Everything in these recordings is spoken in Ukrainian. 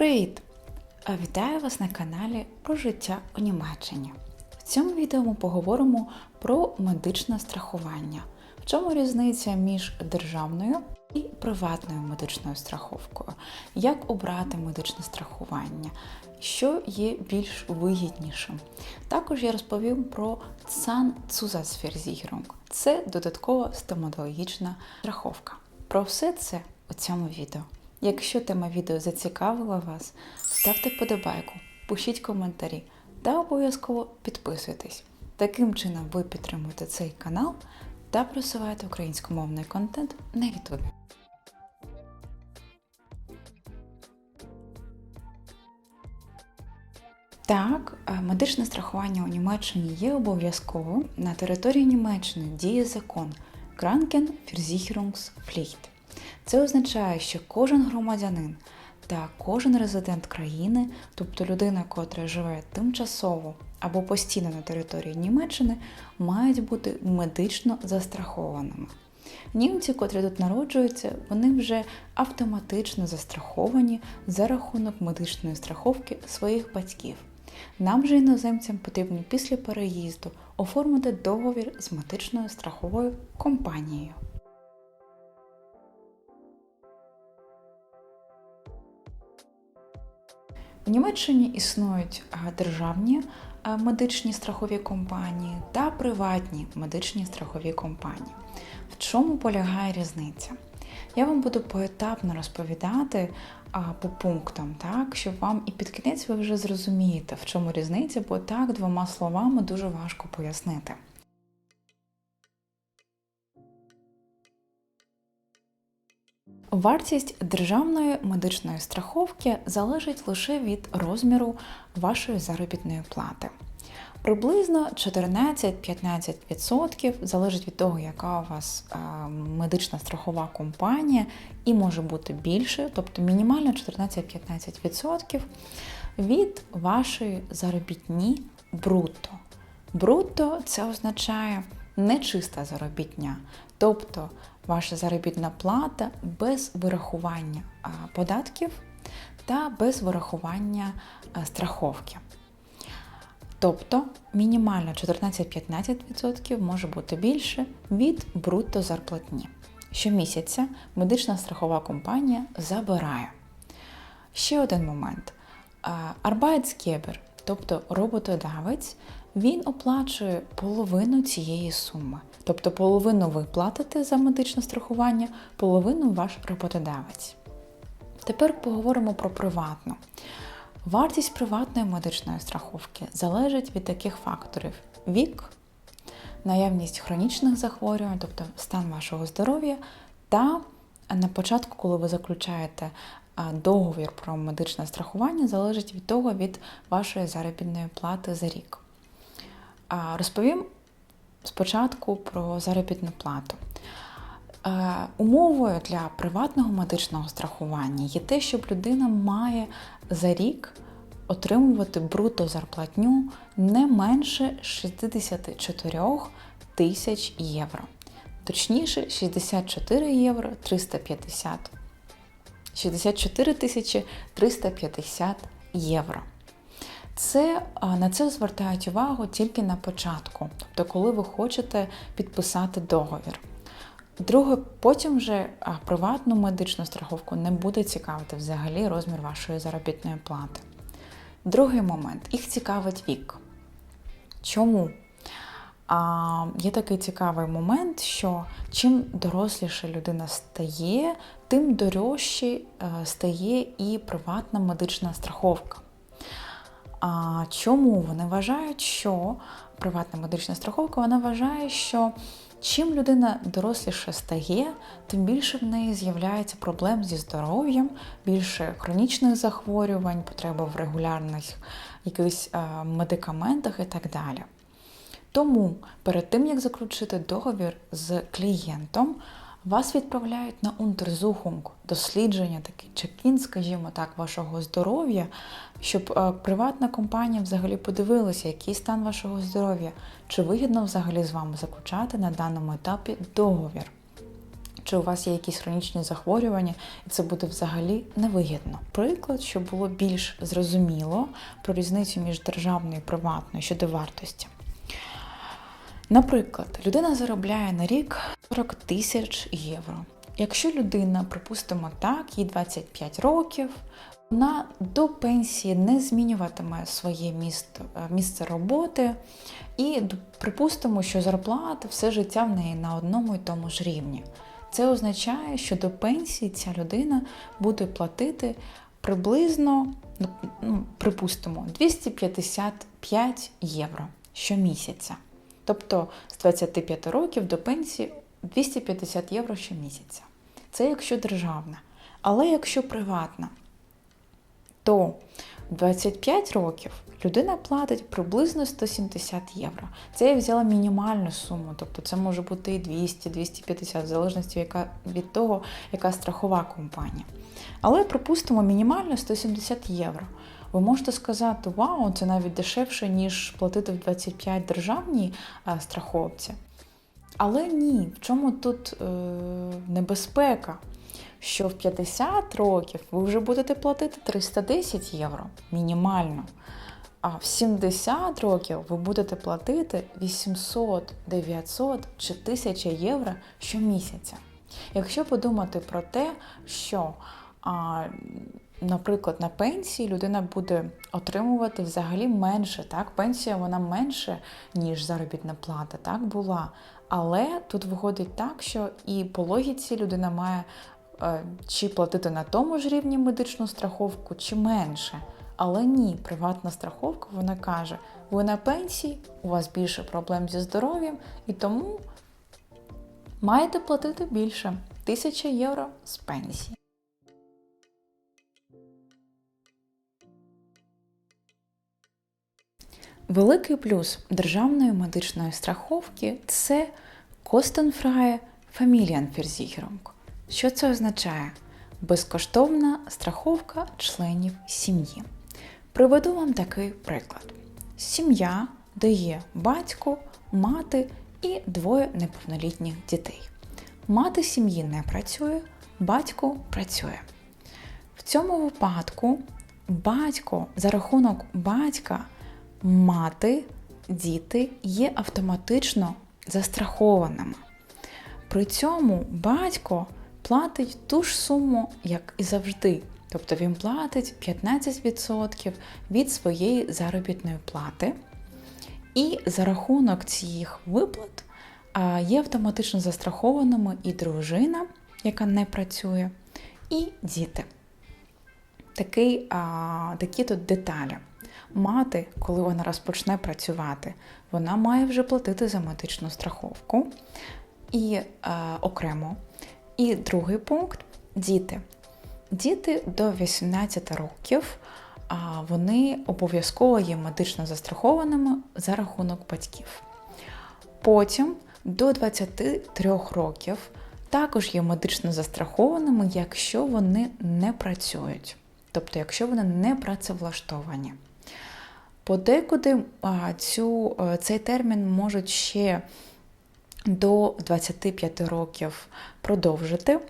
Привіт! Вітаю вас на каналі про життя у Німеччині. В цьому відео ми поговоримо про медичне страхування. В чому різниця між державною і приватною медичною страховкою? Як обрати медичне страхування? Що є більш вигіднішим? Також я розповім про Zahnzusatzversicherung. Це додаткова стоматологічна страховка. Про все це у цьому відео. Якщо тема відео зацікавила вас, ставте вподобайку, пишіть коментарі та обов'язково підписуйтесь. Таким чином ви підтримуєте цей канал та просуваєте українськомовний контент на YouTube. Так, е, медичне страхування у Німеччині є обов'язковим. На території Німеччини діє закон Кранкен Krankenversicherungspflicht. Це означає, що кожен громадянин та кожен резидент країни, тобто людина, котра живе тимчасово або постійно на території Німеччини, мають бути медично застрахованими. Німці, котрі тут народжуються, вони вже автоматично застраховані за рахунок медичної страховки своїх батьків. Нам же іноземцям потрібно після переїзду оформити договір з медичною страховою компанією. Німеччині існують державні медичні страхові компанії та приватні медичні страхові компанії. В чому полягає різниця? Я вам буду поетапно розповідати по пунктам, так, щоб вам і під кінець ви вже зрозумієте, в чому різниця, бо так двома словами дуже важко пояснити. Вартість державної медичної страховки залежить лише від розміру вашої заробітної плати. Приблизно 14-15% залежить від того, яка у вас медична страхова компанія, і може бути більше, тобто мінімально 14-15% від вашої заробітні брутто. Брутто це означає нечиста заробітня, тобто ваша заробітна плата без вирахування податків та без вирахування страховки. Тобто мінімально 14-15% може бути більше від брутто зарплатні. Щомісяця медична страхова компанія забирає. Ще один момент. Arbeitsgeber, тобто роботодавець, він оплачує половину цієї суми. Тобто половину ви платите за медичне страхування, половину ваш роботодавець. Тепер поговоримо про приватну. Вартість приватної медичної страховки залежить від таких факторів: вік, наявність хронічних захворювань, тобто стан вашого здоров'я, та на початку, коли ви заключаєте договір про медичне страхування, залежить від того від вашої заробітної плати за рік. Розповім спочатку про заробітну плату. Е, умовою для приватного медичного страхування є те, щоб людина має за рік отримувати бруто зарплатню не менше 64 тисяч євро. Точніше, 64 євро 350. 64 тисячі 350 євро. Це на це звертають увагу тільки на початку, тобто, коли ви хочете підписати договір. Друге, потім вже приватну медичну страховку не буде цікавити взагалі розмір вашої заробітної плати. Другий момент їх цікавить вік. Чому? А, Є такий цікавий момент, що чим доросліша людина стає, тим дорожче е, стає і приватна медична страховка. А чому вони вважають, що приватна медична страховка вона вважає, що чим людина доросліше стає, тим більше в неї з'являється проблем зі здоров'ям, більше хронічних захворювань, потреба в регулярних якихось е, медикаментах і так далі. Тому перед тим, як заключити договір з клієнтом, вас відправляють на унтерзухунг, дослідження, такий чекін, скажімо так, вашого здоров'я, щоб е, приватна компанія взагалі подивилася, який стан вашого здоров'я, чи вигідно взагалі з вами заключати на даному етапі договір. чи у вас є якісь хронічні захворювання, і це буде взагалі невигідно. Приклад, щоб було більш зрозуміло про різницю між державною і приватною щодо вартості. Наприклад, людина заробляє на рік 40 тисяч євро. Якщо людина, припустимо так, їй 25 років, вона до пенсії не змінюватиме своє місто, е, місце роботи, і припустимо, що зарплата все життя в неї на одному і тому ж рівні. Це означає, що до пенсії ця людина буде платити приблизно, ну, ну припустимо, 255 євро щомісяця. Тобто з 25 років до пенсії 250 євро щомісяця. Це якщо державна. Але якщо приватна, то 25 років людина платить приблизно 170 євро. Це я взяла мінімальну суму, тобто це може бути і 200-250, в залежності від того, яка страхова компанія. Але припустимо мінімально 170 євро. Ви можете сказати, вау, це навіть дешевше, ніж платити в 25 державній страховці. Але ні, в чому тут е, небезпека? Що в 50 років ви вже будете платити 310 євро мінімально. А в 70 років ви будете платити 800, 900 чи 1000 євро щомісяця. Якщо подумати про те, що а, наприклад, на пенсії людина буде отримувати взагалі менше. Так? Пенсія вона менше, ніж заробітна плата, так була. Але тут виходить так, що і по логіці людина має чи платити на тому ж рівні медичну страховку, чи менше. Але ні, приватна страховка вона каже: ви на пенсії, у вас більше проблем зі здоров'ям, і тому маєте платити більше тисяча євро з пенсії. Великий плюс державної медичної страховки це Kostenfreie Familienversicherung. Що це означає? Безкоштовна страховка членів сім'ї. Приведу вам такий приклад: сім'я дає батько, мати і двоє неповнолітніх дітей. Мати сім'ї не працює, батько працює. В цьому випадку батько за рахунок батька мати, діти є автоматично застрахованими. При цьому батько платить ту ж суму, як і завжди. Тобто він платить 15% від своєї заробітної плати. І за рахунок цих виплат є автоматично застрахованими і дружина, яка не працює, і діти. Такий, а, Такі тут деталі мати, коли вона розпочне працювати, вона має вже платити за медичну страховку і е, окремо. І другий пункт діти. Діти до 18 років вони обов'язково є медично застрахованими за рахунок батьків. Потім до 23 років також є медично застрахованими, якщо вони не працюють, тобто, якщо вони не працевлаштовані. Подекуди цю, е, цей термін можуть ще до 25 років продовжити.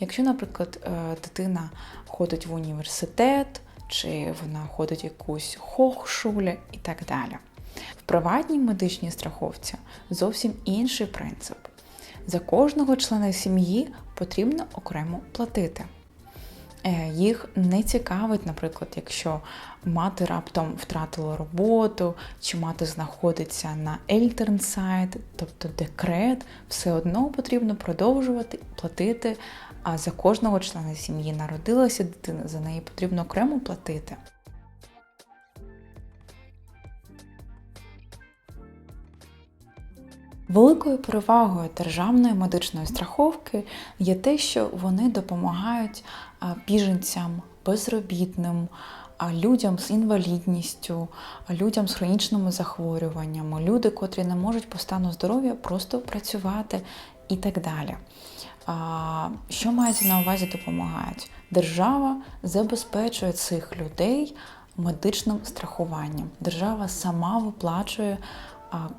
Якщо, наприклад, е, дитина ходить в університет, чи вона ходить в якусь хохшулі і так далі. В приватній медичній страховці зовсім інший принцип. За кожного члена сім'ї потрібно окремо платити. Е, їх не цікавить, наприклад, якщо мати раптом втратила роботу, чи мати знаходиться на Ельтернсайд, тобто декрет, все одно потрібно продовжувати платити. А за кожного члена сім'ї народилася дитина, за неї потрібно окремо платити. Великою перевагою державної медичної страховки є те, що вони допомагають біженцям, безробітним, людям з інвалідністю, людям з хронічними захворюваннями, люди, котрі не можуть по стану здоров'я просто працювати і так далі. Що мається на увазі допомагають? Держава забезпечує цих людей медичним страхуванням. Держава сама виплачує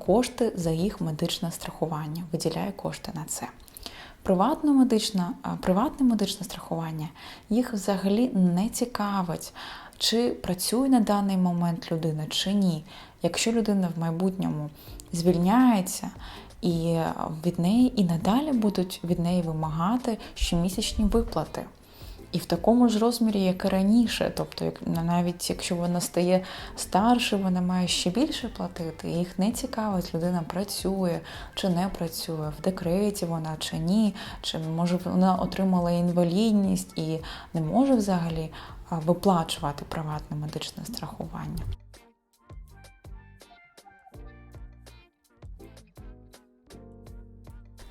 кошти за їх медичне страхування, виділяє кошти на це. Приватна медична, приватне медичне страхування їх взагалі не цікавить, чи працює на даний момент людина, чи ні. Якщо людина в майбутньому звільняється і від неї і надалі будуть від неї вимагати щомісячні виплати. І в такому ж розмірі, як і раніше. Тобто, як навіть якщо вона стає старше, вона має ще більше платити. і Їх не цікавить, людина працює чи не працює, в декреті вона чи ні, чи може вона отримала інвалідність і не може взагалі виплачувати приватне медичне страхування.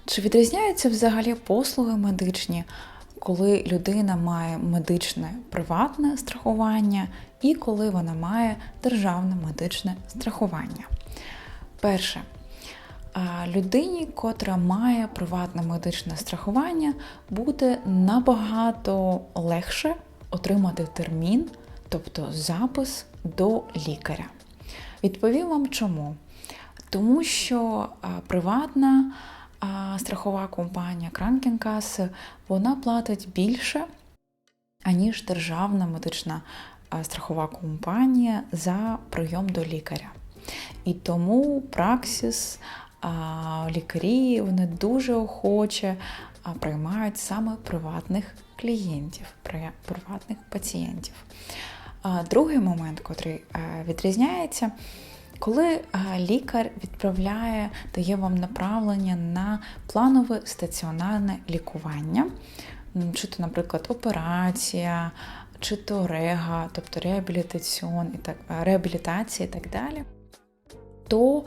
Чи відрізняються взагалі послуги медичні, коли людина має медичне приватне страхування і коли вона має державне медичне страхування? Перше, людині, котра має приватне медичне страхування, буде набагато легше отримати термін, тобто запис до лікаря. Відповім вам чому? Тому що приватна страхова компанія Кранкенкаси вона платить більше, аніж державна медична страхова компанія за прийом до лікаря. І тому праксіс, лікарі вони дуже охоче приймають саме приватних клієнтів, приватних пацієнтів. Другий момент, який відрізняється, коли лікар відправляє, дає вам направлення на планове стаціонарне лікування, чи то, наприклад, операція, чи то рега, тобто реабілітаціон і так, реабілітація і так далі, то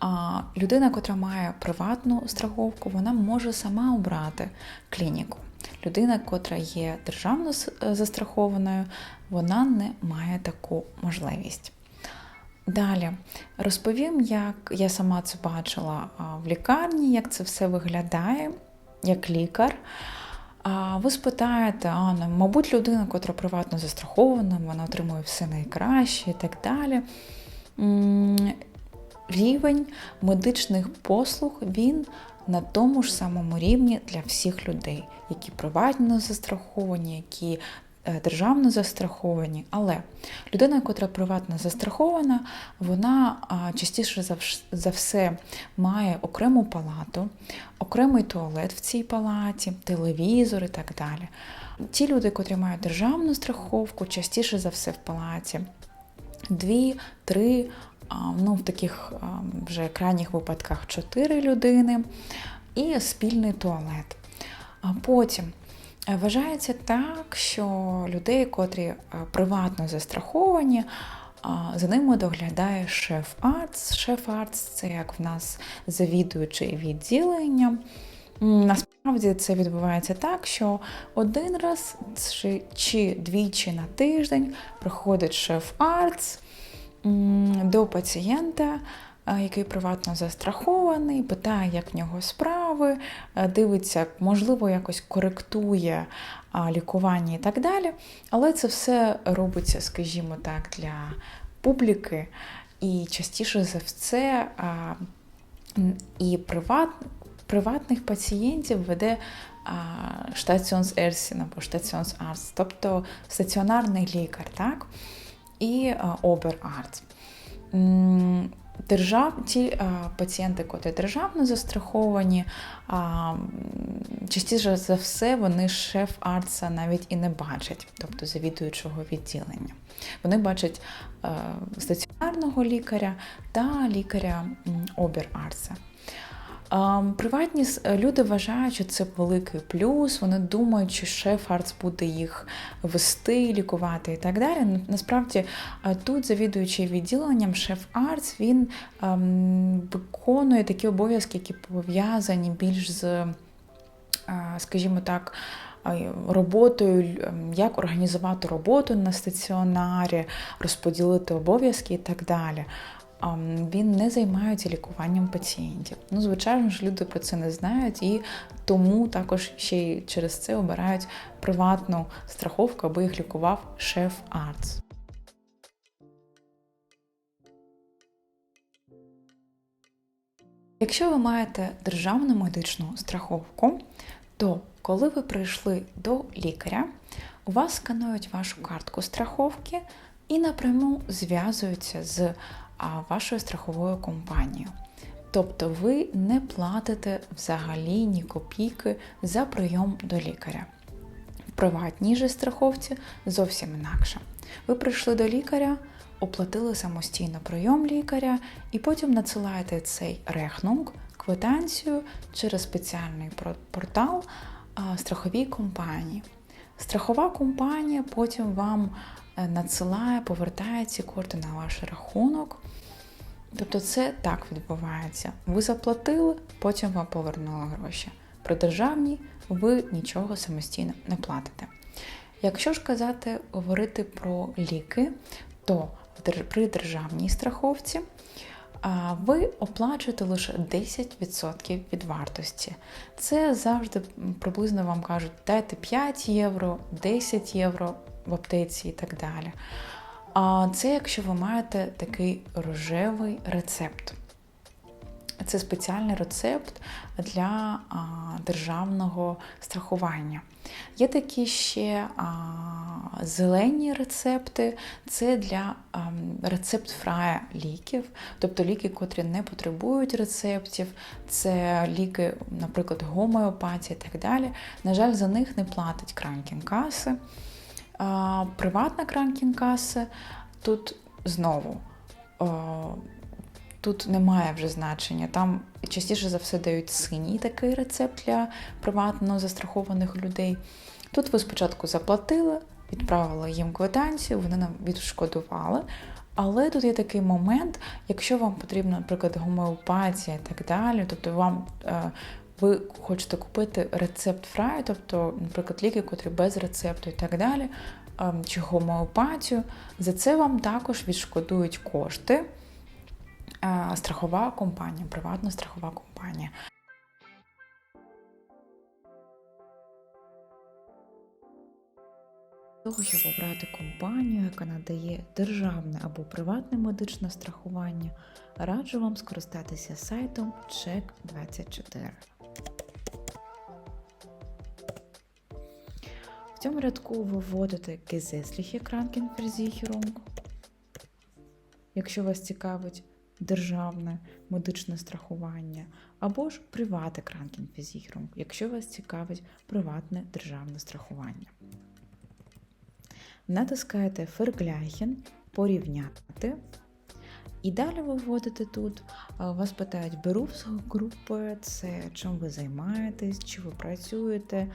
а, людина, котра має приватну страховку, вона може сама обрати клініку. Людина, котра є державно застрахованою, вона не має таку можливість. Далі розповім, як я сама це бачила в лікарні, як це все виглядає як лікар. Ви спитаєте, а, ну, мабуть, людина, котра приватно застрахована, вона отримує все найкраще і так далі. Рівень медичних послуг він на тому ж самому рівні для всіх людей, які приватно застраховані, які державно застраховані, але людина, яка приватно застрахована, вона частіше за все має окрему палату, окремий туалет в цій палаті, телевізор і так далі. Ті люди, котрі мають державну страховку, частіше за все в палаті. Дві, три, ну в таких вже крайніх випадках чотири людини і спільний туалет. А потім Вважається так, що людей, котрі приватно застраховані, за ними доглядає шеф-арц. Шеф-арц це як в нас завідуючий відділення. Насправді це відбувається так, що один раз чи двічі на тиждень приходить шеф-арц до пацієнта, який приватно застрахований, питає, як в нього справи, дивиться, можливо, якось коректує лікування і так далі. Але це все робиться, скажімо так, для публіки. І частіше за все і приват, приватних пацієнтів веде штаціонс Ерсін або штаціонс Арс, тобто стаціонарний лікар, так? і обер-арц. Держав, ті а, пацієнти, котрі державно застраховані, а, частіше за все вони шеф арца навіть і не бачать, тобто завідуючого відділення. Вони бачать а, стаціонарного лікаря та лікаря обір арца. Приватні люди вважають, що це великий плюс. Вони думають, що шеф-арц буде їх вести, лікувати і так далі. Насправді тут, завідуючи відділенням, шеф-арц він ем, виконує такі обов'язки, які пов'язані більш з, скажімо так, Роботою, ем, як організувати роботу на стаціонарі, розподілити обов'язки і так далі він не займається лікуванням пацієнтів. Ну, звичайно ж, люди про це не знають і тому також ще й через це обирають приватну страховку, аби їх лікував шеф-арц. Якщо ви маєте державну медичну страховку, то коли ви прийшли до лікаря, у вас сканують вашу картку страховки і напряму зв'язуються з а, вашою страховою компанією. Тобто ви не платите взагалі ні копійки за прийом до лікаря. В приватній же страховці зовсім інакше. Ви прийшли до лікаря, оплатили самостійно прийом лікаря і потім надсилаєте цей рехнунг, квитанцію через спеціальний портал страховій компанії. Страхова компанія потім вам е, надсилає, повертає ці кошти на ваш рахунок. Тобто це так відбувається. Ви заплатили, потім вам повернули гроші. При державній ви нічого самостійно не платите. Якщо ж казати, говорити про ліки, то при державній страховці ви оплачуєте лише 10% від вартості. Це завжди приблизно вам кажуть, дайте 5 євро, 10 євро в аптеці і так далі. А це якщо ви маєте такий рожевий рецепт. Це спеціальний рецепт для а, державного страхування. Є такі ще а, зелені рецепти, це для а, рецепт фрая ліків, тобто ліки, котрі не потребують рецептів, це ліки, наприклад, гомеопатія і так далі. На жаль, за них не платить кранкінкаси. А, Приватна кранкінкаса тут знову. Тут немає вже значення. Там частіше за все дають синій такий рецепт для приватно застрахованих людей. Тут ви спочатку заплатили, відправили їм квитанцію, вони нам відшкодували. Але тут є такий момент, якщо вам потрібна, наприклад, гомеопатія і так далі, тобто вам е, ви хочете купити рецепт фраю, тобто, наприклад, ліки, котрі без рецепту і так далі, ем, чи гомеопатію, за це вам також відшкодують кошти е, страхова компанія, приватна страхова компанія. Того, щоб обрати компанію, яка надає державне або приватне медичне страхування, раджу вам скористатися сайтом Check24. Цьому рядку ви вводите Gesetzliche Krankenversicherung. Якщо вас цікавить державне медичне страхування, або ж привате Krankenversicherung, якщо вас цікавить приватне державне страхування. Натискаєте Vergleichen, порівняти. І далі ви вводите тут, вас питають Berufsgruppe, це чим ви займаєтесь, чи ви працюєте,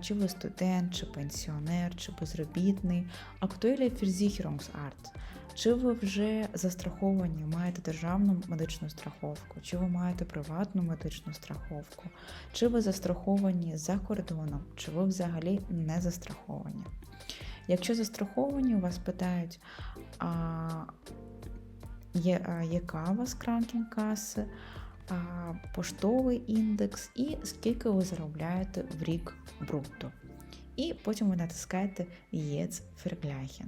чи ви студент, чи пенсіонер, чи безробітний, Aktuelle Versicherungsart, чи ви вже застраховані, маєте державну медичну страховку, чи ви маєте приватну медичну страховку, чи ви застраховані за кордоном, чи ви взагалі не застраховані. Якщо застраховані, вас питають, а, є, а, яка у вас кранкінг-каса, а, поштовий індекс і скільки ви заробляєте в рік брутто. І потім ви натискаєте Єц Vergleichen.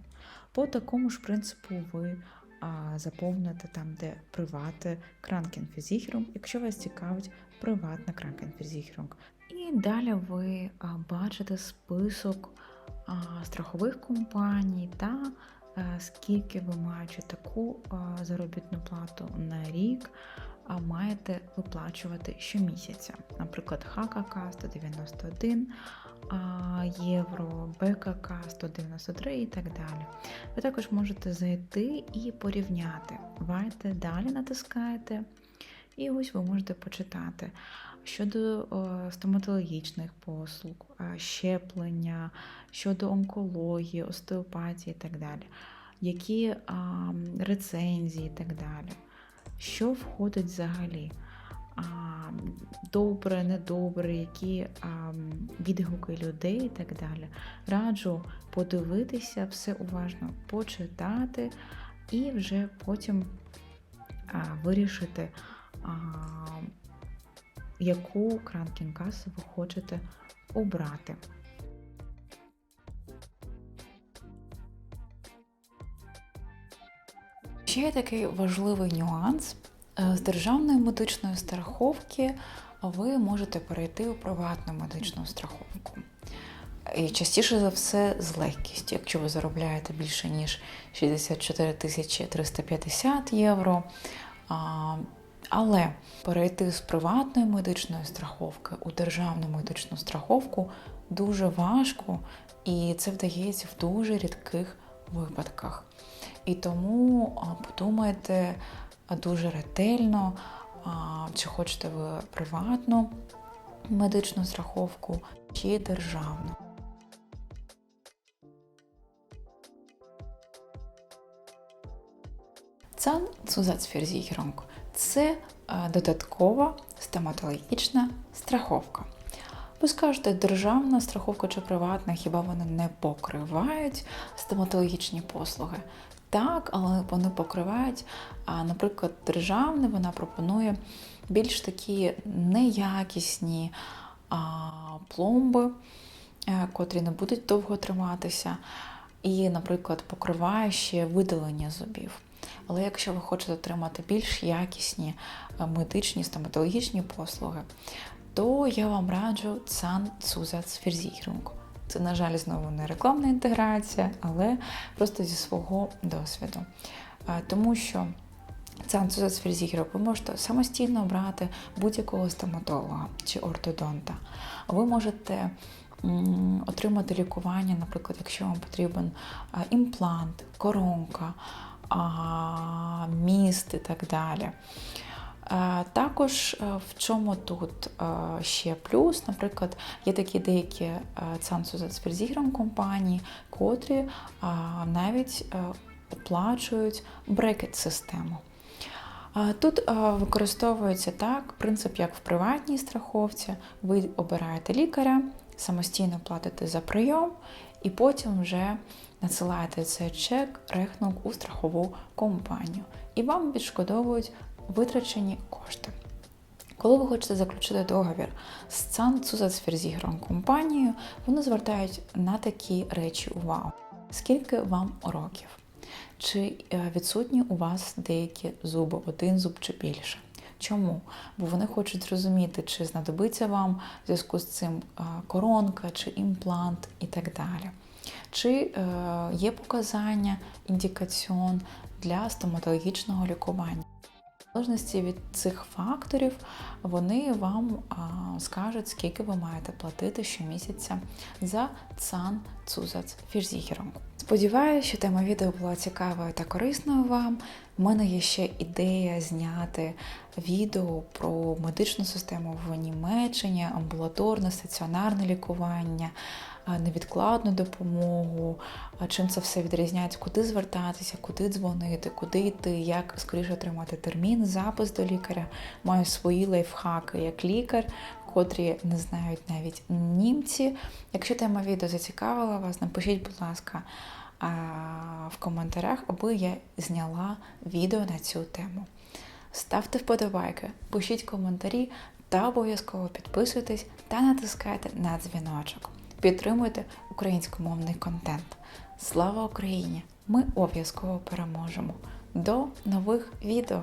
По такому ж принципу ви а, заповните там, де привати Krankenversicherung, якщо вас цікавить приватна Krankenversicherung. І далі ви бачите список страхових компаній та е, скільки ви маючи таку заробітну плату на рік, а маєте виплачувати щомісяця. Наприклад, ХКК 191 євро, БКК 193 і так далі. Ви також можете зайти і порівняти. Вайте далі натискаєте, і ось ви можете почитати щодо стоматологічних послуг, щеплення, щодо онкології, остеопатії і так далі, які рецензії і так далі. Що входить взагалі? Добре, недобре, які відгуки людей і так далі. Раджу подивитися все уважно, почитати і вже потім вирішити, яку кранкінкасу ви хочете обрати. Ще є такий важливий нюанс. Е, З державної медичної страховки ви можете перейти у приватну медичну страховку. І частіше за все з легкістю, якщо ви заробляєте більше ніж 64 тисячі 350 євро. Але перейти з приватної медичної страховки у державну медичну страховку дуже важко, і це вдається в дуже рідких випадках. І тому подумайте дуже ретельно, чи хочете ви приватну медичну страховку чи державну. Цан Zusatzversicherung – це е, додаткова стоматологічна страховка. Ви скажете, державна страховка чи приватна, хіба вони не покривають стоматологічні послуги? Так, але вони покривають, а, наприклад, державна вона пропонує більш такі неякісні а, пломби, е, котрі не будуть довго триматися, і, наприклад, покриває ще видалення зубів. Але якщо ви хочете отримати більш якісні е, медичні стоматологічні послуги, то я вам раджу Цан Zahnzusatzversicherung. Це, на жаль, знову не рекламна інтеграція, але просто зі свого досвіду. Е, Тому що Zahnzusatzversicherung ви можете самостійно обрати будь-якого стоматолога чи ортодонта. Ви можете отримати лікування, наприклад, якщо вам потрібен е, імплант, коронка, міст і так далі. Е, Також е, в чому тут е, ще плюс, наприклад, є такі деякі Zahnzusatzversicherung компанії, котрі навіть оплачують брекет-систему. Тут використовується так принцип, як в приватній страховці. Ви обираєте лікаря, самостійно платите за прийом, і потім вже надсилаєте цей чек, рахунок у страхову компанію. І вам відшкодовують витрачені кошти. Коли ви хочете заключити договір з Zahnzusatzversicherung компанією, вони звертають на такі речі увагу. Скільки вам років? Чи е, відсутні у вас деякі зуби, один зуб чи більше? Чому? Бо вони хочуть зрозуміти, чи знадобиться вам в зв'язку з цим коронка, чи імплант і так далі. Чи е, є показання, індикаціон для стоматологічного лікування. В залежності від цих факторів вони вам а, скажуть, скільки ви маєте платити щомісяця за Zahnzusatzversicherung. Сподіваюся, що тема відео була цікавою та корисною вам. У мене є ще ідея зняти відео про медичну систему в Німеччині, амбулаторне, стаціонарне лікування, невідкладну допомогу, чим це все відрізняється, куди звертатися, куди дзвонити, куди йти, як скоріше отримати термін, запис до лікаря. Маю свої лайфхаки як лікар, котрі не знають навіть німці. Якщо тема відео зацікавила вас, напишіть, будь ласка, в коментарях, аби я зняла відео на цю тему. Ставте вподобайки, пишіть коментарі та обов'язково підписуйтесь та натискайте на дзвіночок. Підтримуйте українськомовний контент. Слава Україні! Ми обов'язково переможемо! До нових відео!